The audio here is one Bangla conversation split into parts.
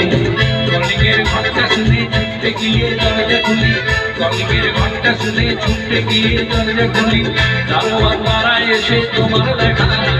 রে কলিগের ঘণ্টা শুনে ছুটতে গিয়ে দরজা খুলি। কলিগের ঘণ্টা শুনে ছুটতে গিয়ে দরজা খুলি। দারোয়ান মারা এসে তোমার দেখা।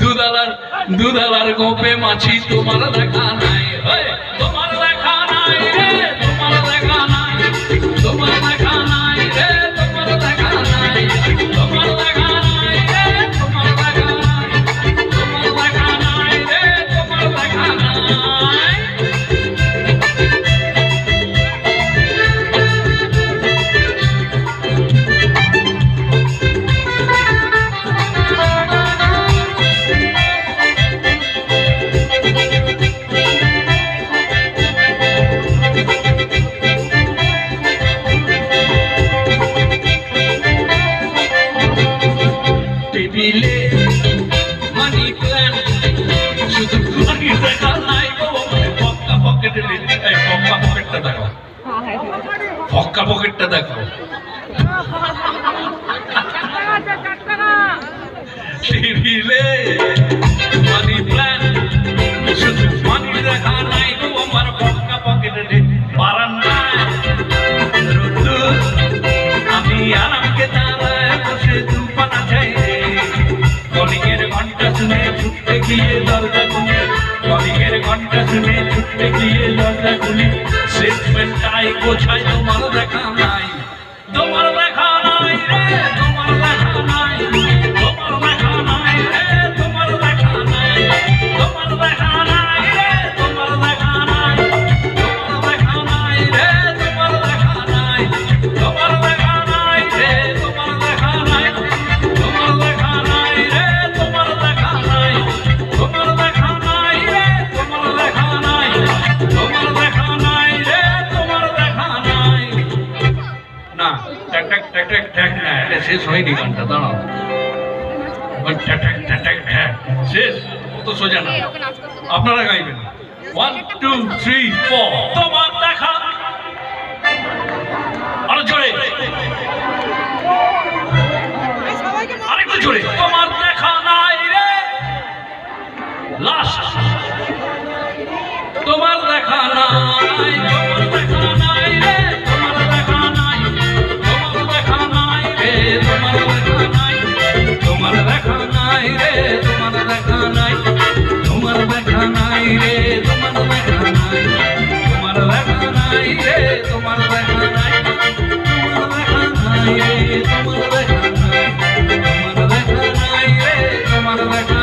দুধালার দুদালার গোপে মাছি তোমার দেখা নাই। ওই, মানি প্ল্যান শুধু মানি দেখা নাই গো পক্কা পকেটে এই পক্কা পকেটটা দেখো পক্কা পকেটটা দেখো টেবিলে মানি প্ল্যান ম্যানেজমেন্ট টাই গোছায় তোমার দেখা নাই। তোমার ট্যাটাক ট্যাক না এটা শেষ হয়নি গানটা দাঁড়াও। শেষ সোজা না। আপনারা গাইবেন। ওয়ান টু থ্রি ফোর তোমার দেখা। আরও জোরে। আরেকটু জোরে। তোমার দেখা নাই রে। লাস্ট তোমার দেখা নাই। দেখা নাই রে তোমার তোমার দেখা নাই রে তোমার দেখা নাই তোমার দেখা নাই রে তোমার দেখা